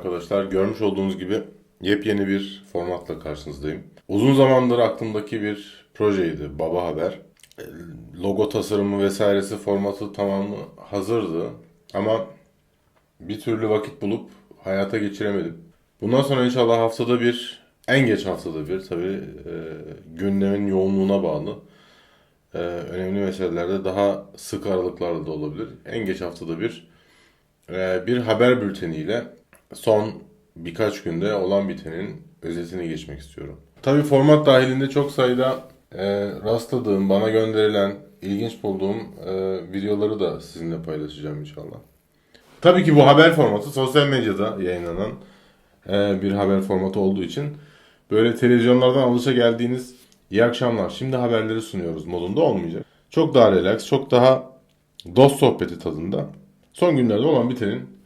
arkadaşlar. Görmüş olduğunuz gibi yepyeni bir formatla karşınızdayım. Uzun zamandır aklımdaki bir projeydi Baba Haber. E, Logo tasarımı vesairesi formatı tamamı hazırdı. Ama bir türlü vakit bulup hayata geçiremedim. Bundan sonra inşallah haftada bir, en geç haftada bir tabii e, gündemin yoğunluğuna bağlı. e, önemli meselelerde daha sık aralıklarla da olabilir. En geç haftada bir ee, bir haber bülteniyle son birkaç günde olan bitenin özetini geçmek istiyorum. Tabii format dahilinde çok sayıda e, rastladığım, bana gönderilen, ilginç bulduğum e, videoları da sizinle paylaşacağım inşallah. Tabii ki bu haber formatı sosyal medyada yayınlanan e, bir haber formatı olduğu için böyle televizyonlardan alışa geldiğiniz iyi akşamlar şimdi haberleri sunuyoruz modunda olmayacak. Çok daha relax, çok daha dost sohbeti tadında son günlerde olan bitenin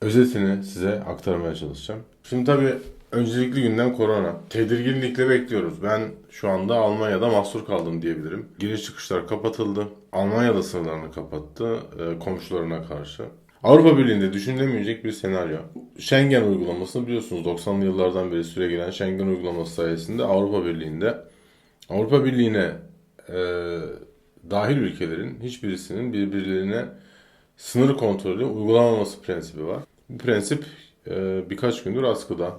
özetini size aktarmaya çalışacağım. Şimdi tabii öncelikli gündem korona. Tedirginlikle bekliyoruz. Ben şu anda Almanya'da mahsur kaldım diyebilirim. Giriş çıkışlar kapatıldı. Almanya'da sınırlarını kapattı e, komşularına karşı. Avrupa Birliği'nde düşünülemeyecek bir senaryo. Schengen uygulamasını biliyorsunuz 90'lı yıllardan beri süre gelen Schengen uygulaması sayesinde Avrupa Birliği'nde Avrupa Birliği'ne e, dahil ülkelerin hiçbirisinin birbirlerine sınır kontrolü uygulamaması prensibi var. Prensip e, birkaç gündür askıda.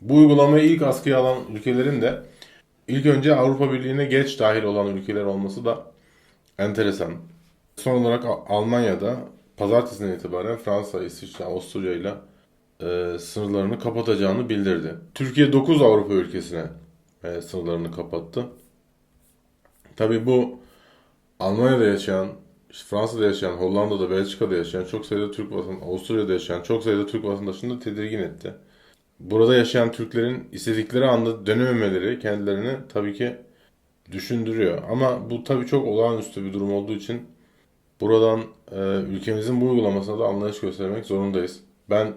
Bu uygulamayı ilk askıya alan ülkelerin de ilk önce Avrupa Birliği'ne geç dahil olan ülkeler olması da enteresan. Son olarak Al- Almanya'da pazartesinden itibaren Fransa, İsviçre, Avusturya ile e, sınırlarını kapatacağını bildirdi. Türkiye 9 Avrupa ülkesine e, sınırlarını kapattı. Tabii bu Almanya'da yaşayan, Fransa'da yaşayan, Hollanda'da, Belçika'da yaşayan çok sayıda Türk vatandaşı, Avusturya'da yaşayan çok sayıda Türk vatandaşını da tedirgin etti. Burada yaşayan Türklerin istedikleri anda dönememeleri kendilerini tabii ki düşündürüyor. Ama bu tabii çok olağanüstü bir durum olduğu için buradan e, ülkemizin bu uygulamasına da anlayış göstermek zorundayız. Ben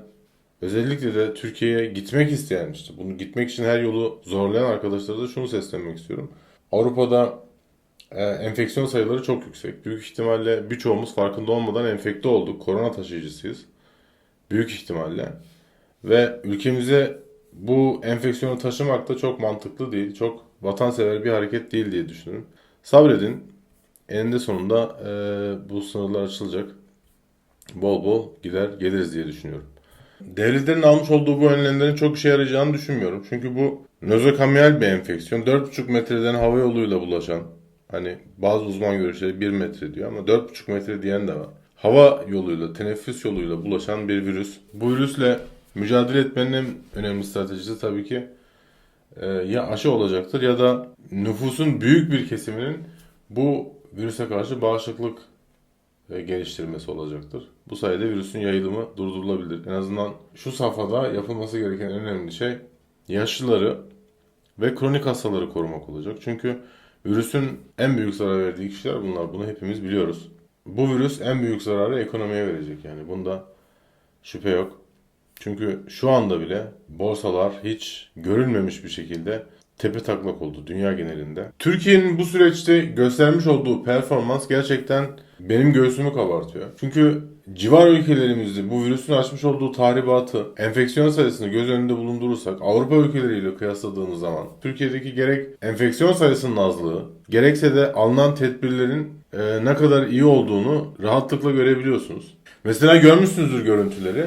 özellikle de Türkiye'ye gitmek isteyen işte bunu gitmek için her yolu zorlayan arkadaşlara da şunu seslenmek istiyorum. Avrupa'da e, enfeksiyon sayıları çok yüksek. Büyük ihtimalle birçoğumuz farkında olmadan enfekte olduk. Korona taşıyıcısıyız. Büyük ihtimalle. Ve ülkemize bu enfeksiyonu taşımak da çok mantıklı değil. Çok vatansever bir hareket değil diye düşünüyorum. Sabredin. Eninde sonunda e, bu sınırlar açılacak. Bol bol gider geliriz diye düşünüyorum. Devletlerin almış olduğu bu önlemlerin çok işe yarayacağını düşünmüyorum. Çünkü bu nozokamyal bir enfeksiyon. 4,5 metreden hava yoluyla bulaşan, hani bazı uzman görüşleri 1 metre diyor ama 4,5 metre diyen de var. Hava yoluyla, teneffüs yoluyla bulaşan bir virüs. Bu virüsle mücadele etmenin en önemli stratejisi tabii ki e, ya aşı olacaktır ya da nüfusun büyük bir kesiminin bu virüse karşı bağışıklık e, geliştirmesi olacaktır. Bu sayede virüsün yayılımı durdurulabilir. En azından şu safhada yapılması gereken en önemli şey yaşlıları ve kronik hastaları korumak olacak. Çünkü virüsün en büyük zarar verdiği kişiler bunlar. Bunu hepimiz biliyoruz. Bu virüs en büyük zararı ekonomiye verecek yani. Bunda şüphe yok. Çünkü şu anda bile borsalar hiç görülmemiş bir şekilde tepe taklak oldu dünya genelinde. Türkiye'nin bu süreçte göstermiş olduğu performans gerçekten benim göğsümü kabartıyor. Çünkü civar ülkelerimizde bu virüsün açmış olduğu tahribatı, enfeksiyon sayısını göz önünde bulundurursak Avrupa ülkeleriyle kıyasladığımız zaman Türkiye'deki gerek enfeksiyon sayısının azlığı, gerekse de alınan tedbirlerin e, ne kadar iyi olduğunu rahatlıkla görebiliyorsunuz. Mesela görmüşsünüzdür görüntüleri.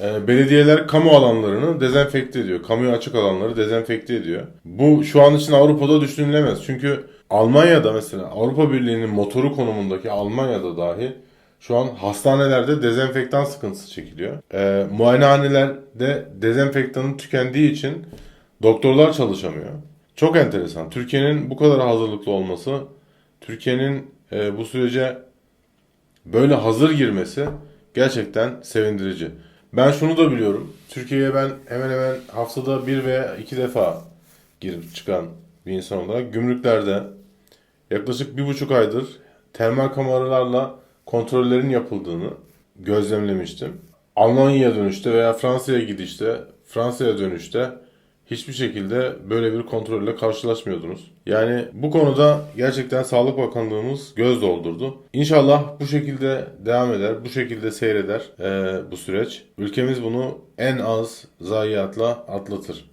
E, belediyeler kamu alanlarını dezenfekte ediyor. Kamuya açık alanları dezenfekte ediyor. Bu şu an için Avrupa'da düşünülemez. Çünkü Almanya'da mesela Avrupa Birliği'nin motoru konumundaki Almanya'da dahi şu an hastanelerde dezenfektan sıkıntısı çekiliyor. E, muayenehanelerde dezenfektanın tükendiği için doktorlar çalışamıyor. Çok enteresan. Türkiye'nin bu kadar hazırlıklı olması, Türkiye'nin e, bu sürece böyle hazır girmesi gerçekten sevindirici. Ben şunu da biliyorum. Türkiye'ye ben hemen hemen haftada bir veya iki defa girip çıkan bir insan olarak gümrüklerde yaklaşık bir buçuk aydır termal kameralarla kontrollerin yapıldığını gözlemlemiştim. Almanya'ya dönüşte veya Fransa'ya gidişte, Fransa'ya dönüşte hiçbir şekilde böyle bir kontrolle karşılaşmıyordunuz. Yani bu konuda gerçekten Sağlık Bakanlığımız göz doldurdu. İnşallah bu şekilde devam eder, bu şekilde seyreder eee, bu süreç. Ülkemiz bunu en az zayiatla atlatır.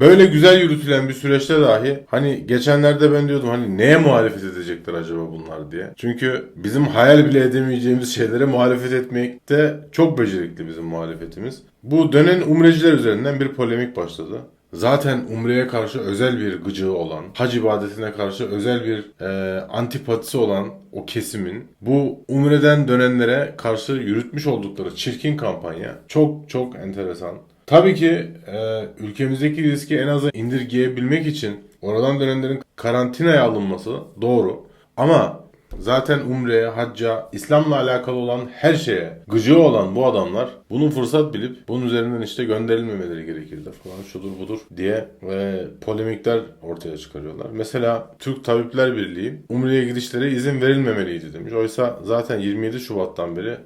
Böyle güzel yürütülen bir süreçte dahi hani geçenlerde ben diyordum hani neye muhalefet edecekler acaba bunlar diye. Çünkü bizim hayal bile edemeyeceğimiz şeylere muhalefet etmekte çok becerikli bizim muhalefetimiz. Bu dönen umreciler üzerinden bir polemik başladı. Zaten umreye karşı özel bir gıcığı olan, hac ibadetine karşı özel bir e, antipatisi olan o kesimin bu umreden dönenlere karşı yürütmüş oldukları çirkin kampanya çok çok enteresan. Tabii ki e, ülkemizdeki riski en aza indirgeyebilmek için oradan dönenlerin karantinaya alınması doğru. Ama zaten umreye, hacca, İslam'la alakalı olan her şeye gıcığı olan bu adamlar bunu fırsat bilip bunun üzerinden işte gönderilmemeleri gerekirdi falan şudur budur diye e, polemikler ortaya çıkarıyorlar. Mesela Türk Tabipler Birliği umreye gidişlere izin verilmemeliydi demiş. Oysa zaten 27 Şubat'tan beri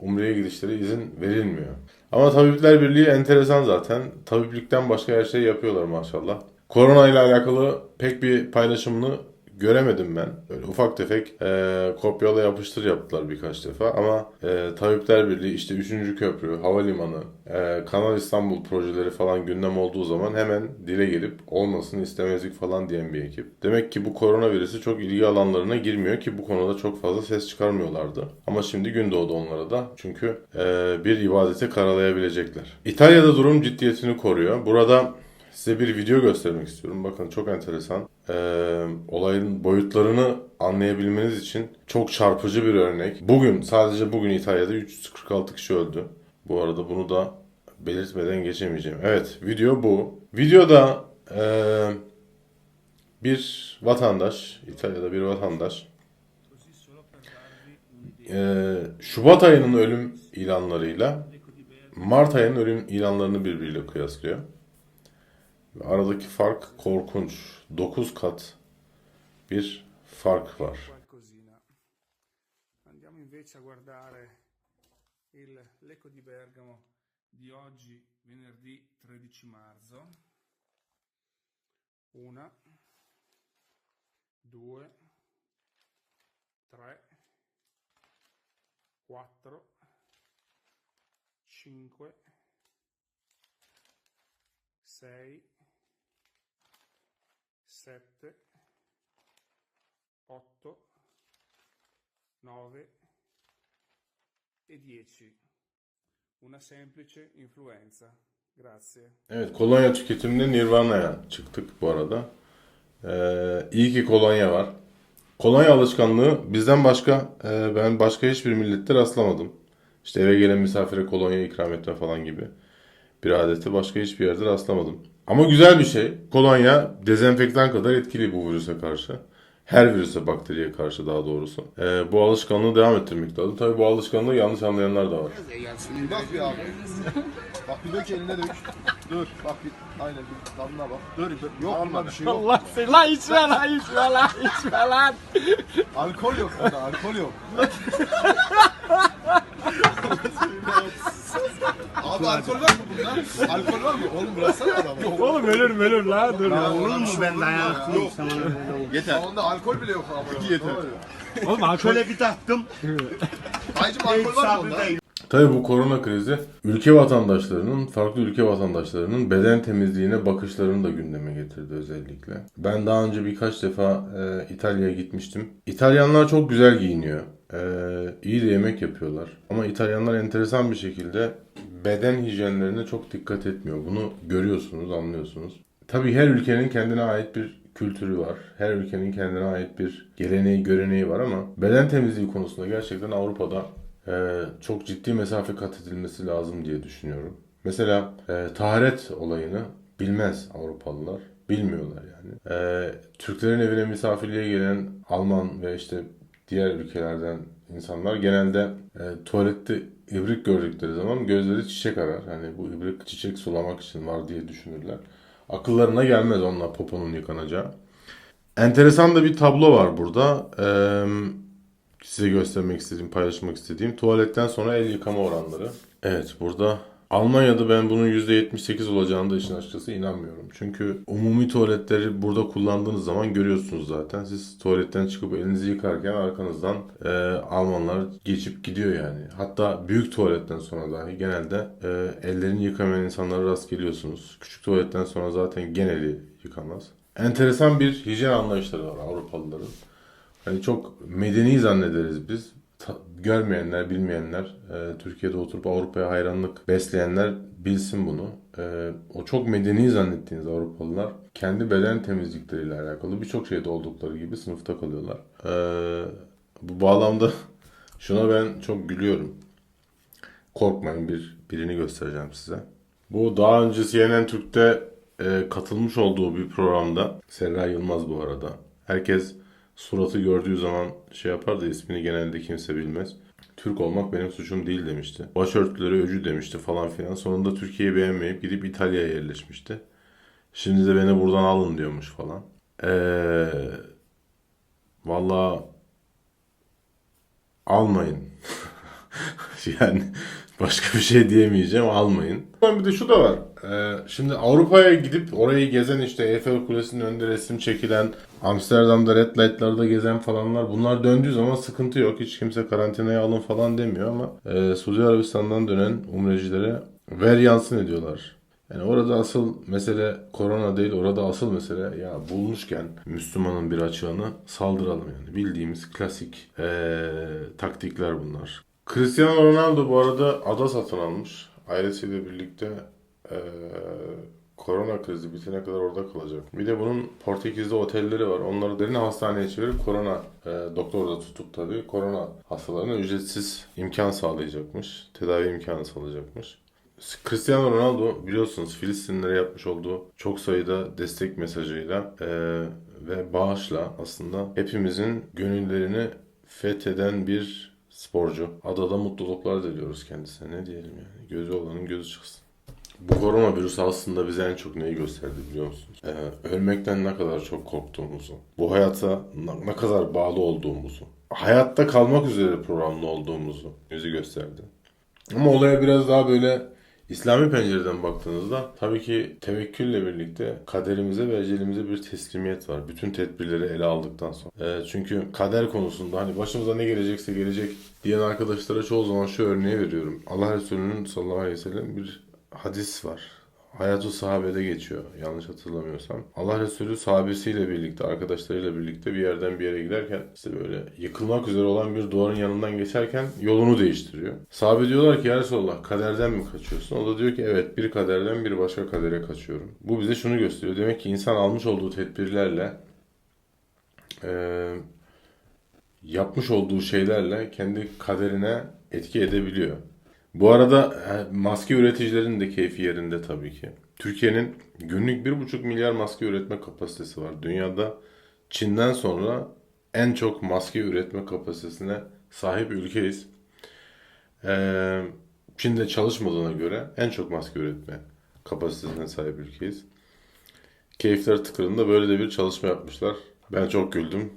Umre'ye gidişlere izin verilmiyor. Ama Tabipler Birliği enteresan zaten. Tabiplikten başka her şeyi yapıyorlar maşallah. Korona ile alakalı pek bir paylaşımını göremedim ben. Böyle ufak tefek e, kopyala yapıştır yaptılar birkaç defa ama e, Tabipler Birliği işte 3. köprü, havalimanı, e, Kanal İstanbul projeleri falan gündem olduğu zaman hemen dile gelip olmasını istemezlik falan diyen bir ekip. Demek ki bu koronavirüsü çok ilgi alanlarına girmiyor ki bu konuda çok fazla ses çıkarmıyorlardı. Ama şimdi gün doğdu onlara da. Çünkü e, bir ibadeti karalayabilecekler. İtalya'da durum ciddiyetini koruyor. Burada Size bir video göstermek istiyorum. Bakın çok enteresan. Ee, olayın boyutlarını anlayabilmeniz için çok çarpıcı bir örnek. Bugün, sadece bugün İtalya'da 346 kişi öldü. Bu arada bunu da belirtmeden geçemeyeceğim. Evet, video bu. Videoda ee, bir vatandaş, İtalya'da bir vatandaş ee, Şubat ayının ölüm ilanlarıyla Mart ayının ölüm ilanlarını birbiriyle kıyaslıyor. Aradaki fark korkunç. 9 kat bir fark var. Andiamo invece a guardare il Lecco di Bergamo di oggi, venerdì 13 marzo. Una, due, tre, quattro, cinque, sei, sette, otto, 9 e 10. Una semplice influenza. Grazie. Evet kolonya tüketiminde Nirvana'ya çıktık bu arada. Ee, iyi ki kolonya var. Kolonya alışkanlığı bizden başka e, ben başka hiçbir millette rastlamadım. İşte eve gelen misafire kolonya ikram etme falan gibi bir adeti başka hiçbir yerde rastlamadım. Ama güzel bir şey. Kolonya dezenfektan kadar etkili bu virüse karşı. Her virüse, bakteriye karşı daha doğrusu. Ee, bu alışkanlığı devam ettirmek lazım. Tabii bu alışkanlığı yanlış anlayanlar da var. Bak bir abi. bak bir dök eline dök. Dur. Bak bir aynen bir damla bak. Dur dur. Yok bunda bir şey yok. Allah seni lan içme lan içme lan içme lan. Alkol yok bunda alkol yok. abi alkol var mı bunda? Alkol var mı? Oğlum bıraksana adamı. Yok. Oğlum ölür ölür la dur. Ya, Olur mu ben dayanıklıyım sana. Yeter. Onda alkol bile yok abi. Yeter. Oğlum alkole bir taktım. Dayıcım alkol var mı bunda? Tabii bu korona krizi ülke vatandaşlarının, farklı ülke vatandaşlarının beden temizliğine bakışlarını da gündeme getirdi özellikle. Ben daha önce birkaç defa e, İtalya'ya gitmiştim. İtalyanlar çok güzel giyiniyor. E, iyi de yemek yapıyorlar. Ama İtalyanlar enteresan bir şekilde beden hijyenlerine çok dikkat etmiyor. Bunu görüyorsunuz, anlıyorsunuz. Tabii her ülkenin kendine ait bir kültürü var. Her ülkenin kendine ait bir geleneği, göreneği var ama beden temizliği konusunda gerçekten Avrupa'da e, çok ciddi mesafe kat edilmesi lazım diye düşünüyorum. Mesela e, taharet olayını bilmez Avrupalılar. Bilmiyorlar yani. E, Türklerin evine misafirliğe gelen Alman ve işte diğer ülkelerden insanlar genelde e, tuvalette ibrik gördükleri zaman gözleri çiçek arar. Hani bu ibrik çiçek sulamak için var diye düşünürler. Akıllarına gelmez onunla poponun yıkanacağı. Enteresan da bir tablo var burada. Ee, size göstermek istediğim, paylaşmak istediğim tuvaletten sonra el yıkama oranları. Evet, burada Almanya'da ben bunun %78 olacağını da işin açıkçası inanmıyorum. Çünkü umumi tuvaletleri burada kullandığınız zaman görüyorsunuz zaten. Siz tuvaletten çıkıp elinizi yıkarken arkanızdan e, Almanlar geçip gidiyor yani. Hatta büyük tuvaletten sonra dahi genelde e, ellerini yıkamayan insanlara rast geliyorsunuz. Küçük tuvaletten sonra zaten geneli yıkamaz. Enteresan bir hijyen anlayışları var Avrupalıların. Hani çok medeni zannederiz biz. Görmeyenler, bilmeyenler, e, Türkiye'de oturup Avrupa'ya hayranlık besleyenler bilsin bunu. E, o çok medeni zannettiğiniz Avrupalılar kendi beden temizlikleriyle alakalı birçok şeyde oldukları gibi sınıfta kalıyorlar. E, bu bağlamda şuna ben çok gülüyorum. Korkmayın bir birini göstereceğim size. Bu daha önce CNN Türk'te e, katılmış olduğu bir programda Serra Yılmaz bu arada. Herkes suratı gördüğü zaman şey yapar da ismini genelde kimse bilmez. Türk olmak benim suçum değil demişti. Başörtüleri öcü demişti falan filan. Sonunda Türkiye'yi beğenmeyip gidip İtalya'ya yerleşmişti. Şimdi de beni buradan alın diyormuş falan. Eee Valla almayın. yani başka bir şey diyemeyeceğim almayın. Bir de şu da var. Ee, şimdi Avrupa'ya gidip orayı gezen işte Eiffel Kulesi'nin önünde resim çekilen, Amsterdam'da red light'larda gezen falanlar bunlar döndüğü zaman sıkıntı yok. Hiç kimse karantinaya alın falan demiyor ama e, Suudi Arabistan'dan dönen umrecilere ver yansın ediyorlar. Yani orada asıl mesele korona değil, orada asıl mesele ya bulmuşken Müslümanın bir açığını saldıralım yani. Bildiğimiz klasik eee, taktikler bunlar. Cristiano Ronaldo bu arada ada satın almış. Ailesiyle birlikte eee, korona krizi bitene kadar orada kalacak. Bir de bunun Portekiz'de otelleri var. Onları derin hastaneye çevirip korona eee doktor da tutup tabii korona hastalarına ücretsiz imkan sağlayacakmış. Tedavi imkanı sağlayacakmış. Cristiano Ronaldo biliyorsunuz Filistinlere yapmış olduğu çok sayıda destek mesajıyla eee, ve bağışla aslında hepimizin gönüllerini fetheden bir sporcu. Adada mutluluklar diliyoruz kendisine. Ne diyelim yani. Gözü olanın gözü çıksın. Bu koronavirüs aslında bize en çok neyi gösterdi biliyor musunuz? Ee, ölmekten ne kadar çok korktuğumuzu, bu hayata ne- kadar bağlı olduğumuzu, hayatta kalmak üzere programlı olduğumuzu bizi gösterdi. Ama olaya biraz daha böyle İslami pencereden baktığınızda tabii ki tevekkülle birlikte kaderimize ve ecelimize bir teslimiyet var. Bütün tedbirleri ele aldıktan sonra. Ee, çünkü kader konusunda hani başımıza ne gelecekse gelecek diyen arkadaşlara çoğu zaman şu örneği veriyorum. Allah Resulü'nün sallallahu aleyhi ve sellem bir hadis var. Hayatı sahabede geçiyor yanlış hatırlamıyorsam. Allah Resulü sahabesiyle birlikte, arkadaşlarıyla birlikte bir yerden bir yere giderken işte böyle yıkılmak üzere olan bir duvarın yanından geçerken yolunu değiştiriyor. Sahabe diyorlar ki ya Resulallah kaderden mi kaçıyorsun? O da diyor ki evet bir kaderden bir başka kadere kaçıyorum. Bu bize şunu gösteriyor. Demek ki insan almış olduğu tedbirlerle eee, yapmış olduğu şeylerle kendi kaderine etki edebiliyor. Bu arada e, maske üreticilerinin de keyfi yerinde tabii ki. Türkiye'nin günlük 1,5 milyar maske üretme kapasitesi var. Dünyada Çin'den sonra en çok maske üretme kapasitesine sahip ülkeyiz. Ee, Çin'de çalışmadığına göre en çok maske üretme kapasitesine sahip ülkeyiz. Keyifler tıkırında böyle de bir çalışma yapmışlar. Ben çok güldüm.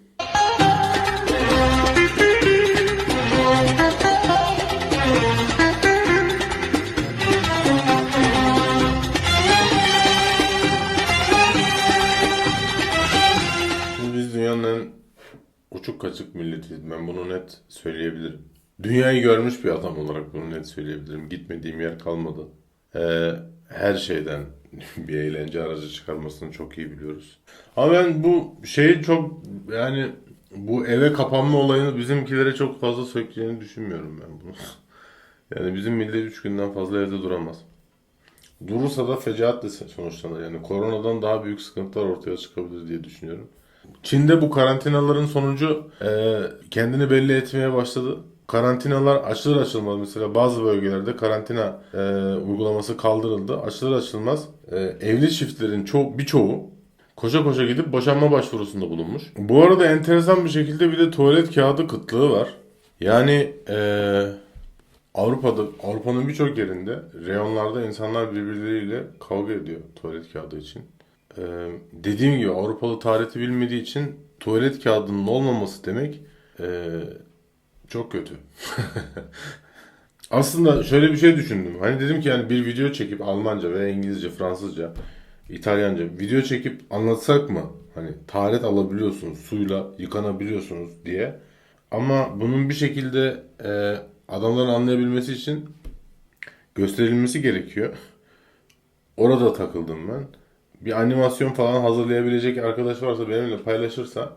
Dünyanın uçuk kaçık milletiyiz. Ben bunu net söyleyebilirim. Dünyayı görmüş bir adam olarak bunu net söyleyebilirim. Gitmediğim yer kalmadı. Ee, her şeyden bir eğlence aracı çıkarmasını çok iyi biliyoruz. Ama ben bu şeyi çok yani bu eve kapanma olayını bizimkilere çok fazla sökeceğini düşünmüyorum ben bunu. Yani bizim millet 3 günden fazla evde duramaz. Durursa da fecaatle sonuçlanır. Yani koronadan daha büyük sıkıntılar ortaya çıkabilir diye düşünüyorum. Çin'de bu karantinaların sonucu e, kendini belli etmeye başladı. Karantinalar açılır açılmaz mesela bazı bölgelerde karantina e, uygulaması kaldırıldı. Açılır açılmaz e, evli çiftlerin ço- birçoğu koşa koşa gidip boşanma başvurusunda bulunmuş. Bu arada enteresan bir şekilde bir de tuvalet kağıdı kıtlığı var. Yani e, Avrupa'da Avrupa'nın birçok yerinde reyonlarda insanlar birbirleriyle kavga ediyor tuvalet kağıdı için. Ee, dediğim gibi Avrupalı tarihte bilmediği için tuvalet kağıdının olmaması demek ee, çok kötü. Aslında şöyle bir şey düşündüm. Hani dedim ki yani bir video çekip Almanca veya İngilizce, Fransızca, İtalyanca video çekip anlatsak mı? Hani taharet alabiliyorsunuz, suyla yıkanabiliyorsunuz diye. Ama bunun bir şekilde e, adamların anlayabilmesi için gösterilmesi gerekiyor. Orada takıldım ben. Bir animasyon falan hazırlayabilecek arkadaş varsa benimle paylaşırsa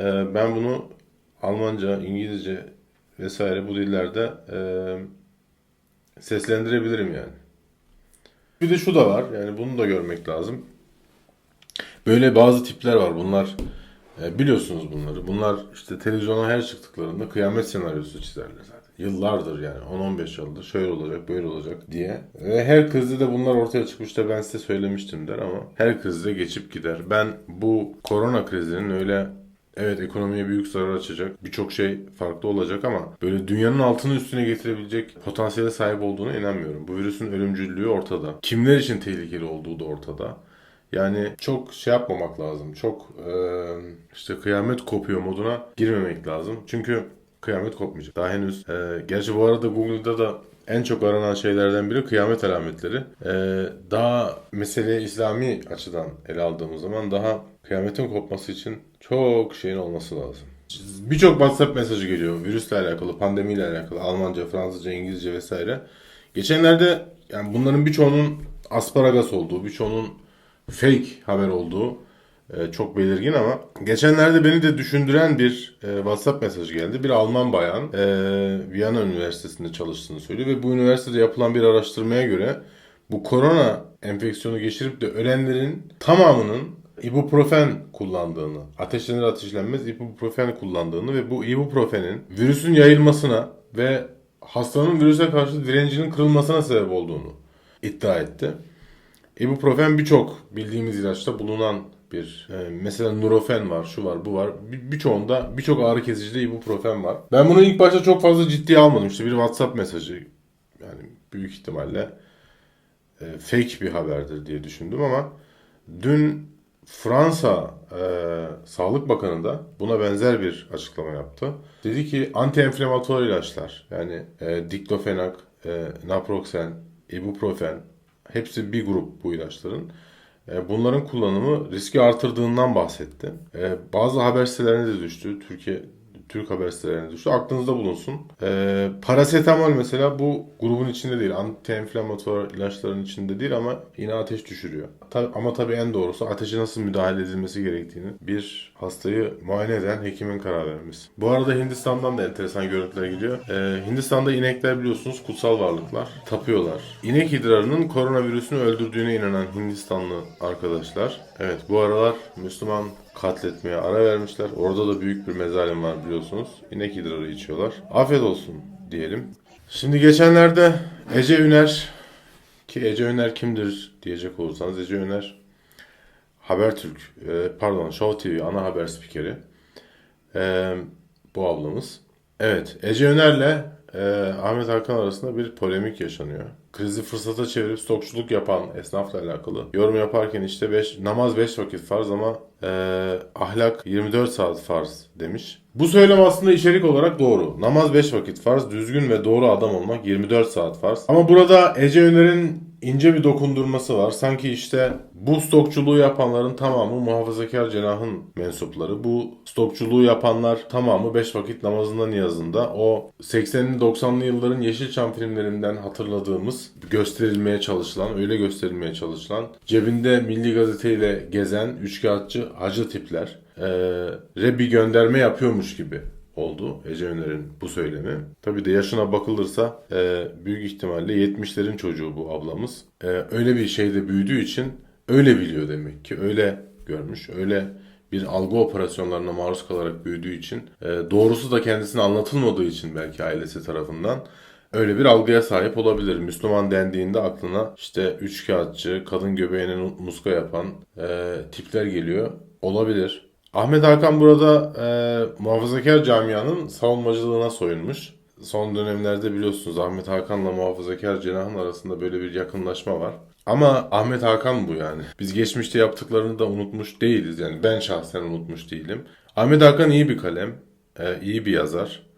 e, ben bunu Almanca, İngilizce vesaire bu dillerde e, seslendirebilirim yani. Bir de şu da var yani bunu da görmek lazım. Böyle bazı tipler var bunlar e, biliyorsunuz bunları. Bunlar işte televizyona her çıktıklarında kıyamet senaryosu çizerler. Yıllardır yani 10-15 yıldır şöyle olacak böyle olacak diye. Ve her krizde de bunlar ortaya çıkmış da ben size söylemiştim der ama her krizde geçip gider. Ben bu korona krizinin öyle Evet ekonomiye büyük zarar açacak. Birçok şey farklı olacak ama böyle dünyanın altını üstüne getirebilecek potansiyele sahip olduğuna inanmıyorum. Bu virüsün ölümcüllüğü ortada. Kimler için tehlikeli olduğu da ortada. Yani çok şey yapmamak lazım. Çok eee, işte kıyamet kopuyor moduna girmemek lazım. Çünkü kıyamet kopmayacak. Daha henüz eee, gerçi bu arada Google'da da en çok aranan şeylerden biri kıyamet alametleri. Eee, daha meseleyi İslami açıdan ele aldığımız zaman daha kıyametin kopması için çok şeyin olması lazım. Birçok WhatsApp mesajı geliyor. Virüsle alakalı, pandemiyle alakalı. Almanca, Fransızca, İngilizce vesaire. Geçenlerde yani bunların birçoğunun asparagas olduğu, birçoğunun fake haber olduğu e, çok belirgin ama geçenlerde beni de düşündüren bir e, WhatsApp mesajı geldi. Bir Alman bayan e, Viyana Üniversitesi'nde çalıştığını söylüyor ve bu üniversitede yapılan bir araştırmaya göre bu korona enfeksiyonu geçirip de ölenlerin tamamının ibuprofen kullandığını, ateşlenir ateşlenmez ibuprofen kullandığını ve bu ibuprofenin virüsün yayılmasına ve hastanın virüse karşı direncinin kırılmasına sebep olduğunu iddia etti. İbuprofen birçok bildiğimiz ilaçta bulunan bir e, mesela Nurofen var, şu var, bu var. Bir- Birçoğunda birçok ağrı kesicide ibuprofen var. Ben bunu ilk başta çok fazla ciddiye almadım. İşte bir WhatsApp mesajı yani büyük ihtimalle e, fake bir haberdir diye düşündüm ama dün Fransa e, Sağlık Bakanı da buna benzer bir açıklama yaptı. Dedi ki anti-enflamatuar ilaçlar yani e, diklofenak, e, naproxen, ibuprofen hepsi bir grup bu ilaçların. E, bunların kullanımı riski artırdığından bahsetti. E, bazı haber sitelerine de düştü. Türkiye Türk haber sitelerine düştü. Aklınızda bulunsun. E, parasetamol mesela bu grubun içinde değil. Anti-enflamatuar ilaçların içinde değil ama yine ateş düşürüyor. Ta- ama tabii en doğrusu ateşe nasıl müdahale edilmesi gerektiğini bir hastayı muayene eden hekimin karar vermesi. Bu arada Hindistan'dan da enteresan görüntüler geliyor. E, Hindistan'da inekler biliyorsunuz kutsal varlıklar. Tapıyorlar. İnek idrarının koronavirüsünü öldürdüğüne inanan Hindistanlı arkadaşlar. Evet bu aralar Müslüman katletmeye ara vermişler. Orada da büyük bir mezalim var biliyorsunuz. İnek idrarı içiyorlar. Afiyet olsun diyelim. Şimdi geçenlerde Ece Üner ki Ece Üner kimdir diyecek olursanız Ece Üner Habertürk e, pardon Show TV ana haber spikeri. E, bu ablamız. Evet Ece Öner'le e, Ahmet Hakan arasında bir polemik yaşanıyor. Krizi fırsata çevirip stokçuluk yapan esnafla alakalı. Yorum yaparken işte beş, namaz 5 vakit farz ama e, ahlak 24 saat farz demiş. Bu söylem aslında içerik olarak doğru. Namaz 5 vakit farz, düzgün ve doğru adam olmak 24 saat farz. Ama burada Ece Öner'in ince bir dokundurması var. Sanki işte bu stokçuluğu yapanların tamamı muhafazakar cenahın mensupları. Bu stokçuluğu yapanlar tamamı 5 vakit namazında niyazında. O 80'li 90'lı yılların Yeşilçam filmlerinden hatırladığımız gösterilmeye çalışılan, öyle gösterilmeye çalışılan, cebinde milli gazeteyle gezen üçkağıtçı hacı tipler re bir gönderme yapıyormuş gibi oldu Ece Öner'in bu söylemi. Tabii de yaşına bakılırsa e, büyük ihtimalle 70'lerin çocuğu bu ablamız. E, öyle bir şeyde büyüdüğü için öyle biliyor demek ki. Öyle görmüş, öyle bir algı operasyonlarına maruz kalarak büyüdüğü için, e, doğrusu da kendisine anlatılmadığı için belki ailesi tarafından öyle bir algıya sahip olabilir. Müslüman dendiğinde aklına işte üçkağıtçı, kadın göbeğine muska yapan e, tipler geliyor. Olabilir. Ahmet Hakan burada e, muhafazakar camianın savunmacılığına soyunmuş. Son dönemlerde biliyorsunuz Ahmet Hakan'la muhafazakar cenahın arasında böyle bir yakınlaşma var. Ama Ahmet Hakan bu yani. Biz geçmişte yaptıklarını da unutmuş değiliz. Yani ben şahsen unutmuş değilim. Ahmet Hakan iyi bir kalem, e, iyi bir yazar.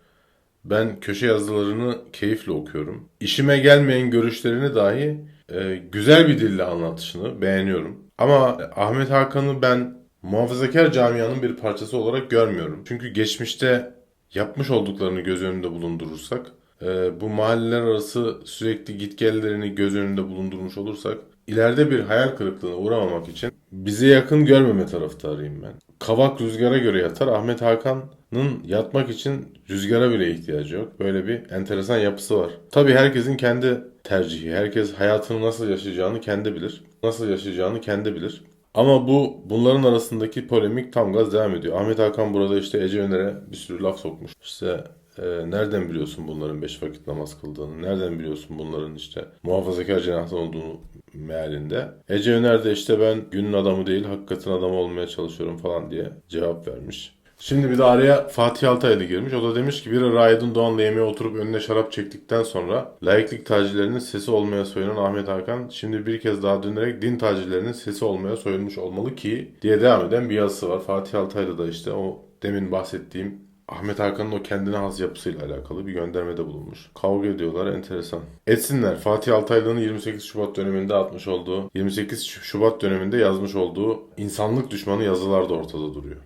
Ben köşe yazılarını keyifle okuyorum. İşime gelmeyen görüşlerini dahi e, güzel bir dille anlatışını beğeniyorum. Ama Ahmet Hakan'ı ben muhafazakar camianın bir parçası olarak görmüyorum. Çünkü geçmişte yapmış olduklarını göz önünde bulundurursak, e, bu mahalleler arası sürekli gitgellerini göz önünde bulundurmuş olursak, ileride bir hayal kırıklığına uğramamak için bize yakın görmeme taraftarıyım ben. Kavak rüzgara göre yatar. Ahmet Hakan'ın yatmak için rüzgara bile ihtiyacı yok. Böyle bir enteresan yapısı var. Tabii herkesin kendi tercihi. Herkes hayatını nasıl yaşayacağını kendi bilir. Nasıl yaşayacağını kendi bilir. Ama bu bunların arasındaki polemik tam gaz devam ediyor. Ahmet Hakan burada işte Ece Öner'e bir sürü laf sokmuş. İşte e, nereden biliyorsun bunların beş vakit namaz kıldığını? Nereden biliyorsun bunların işte muhafazakar cenahtan olduğunu mealinde. Ece Öner de işte ben günün adamı değil hakikatin adamı olmaya çalışıyorum falan diye cevap vermiş. Şimdi bir de araya Fatih Altaylı girmiş. O da demiş ki bir ara Aydın Doğan'la yemeğe oturup önüne şarap çektikten sonra laiklik tacirlerinin sesi olmaya soyunan Ahmet Hakan şimdi bir kez daha dönerek din tacirlerinin sesi olmaya soyulmuş olmalı ki diye devam eden bir yazısı var. Fatih Altaylı da işte o demin bahsettiğim Ahmet Hakan'ın o kendine has yapısıyla alakalı bir göndermede bulunmuş. Kavga ediyorlar enteresan. Etsinler. Fatih Altaylı'nın 28 Şubat döneminde atmış olduğu, 28 Şubat döneminde yazmış olduğu insanlık düşmanı yazılar da ortada duruyor.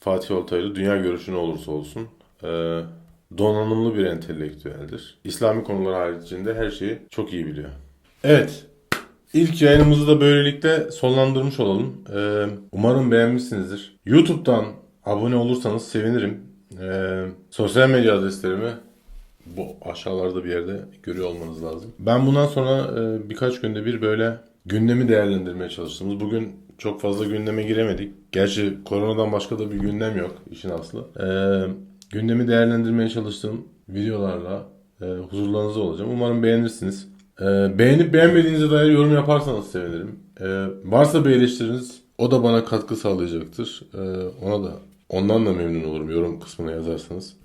Fatih Altaylı dünya görüşü ne olursa olsun e, donanımlı bir entelektüeldir. İslami konular haricinde her şeyi çok iyi biliyor. Evet. İlk yayınımızı da böylelikle sonlandırmış olalım. E, umarım beğenmişsinizdir. YouTube'dan abone olursanız sevinirim. E, sosyal medya adreslerimi bu aşağılarda bir yerde görüyor olmanız lazım. Ben bundan sonra e, birkaç günde bir böyle gündemi değerlendirmeye çalıştığımız. Bugün çok fazla gündeme giremedik. Gerçi koronadan başka da bir gündem yok işin aslı. E, gündemi değerlendirmeye çalıştığım videolarla e, huzurlarınızda olacağım. Umarım beğenirsiniz. E, beğenip beğenmediğinize dair yorum yaparsanız sevinirim. E, varsa bir eleştiriniz o da bana katkı sağlayacaktır. E, ona da ondan da memnun olurum yorum kısmına yazarsanız.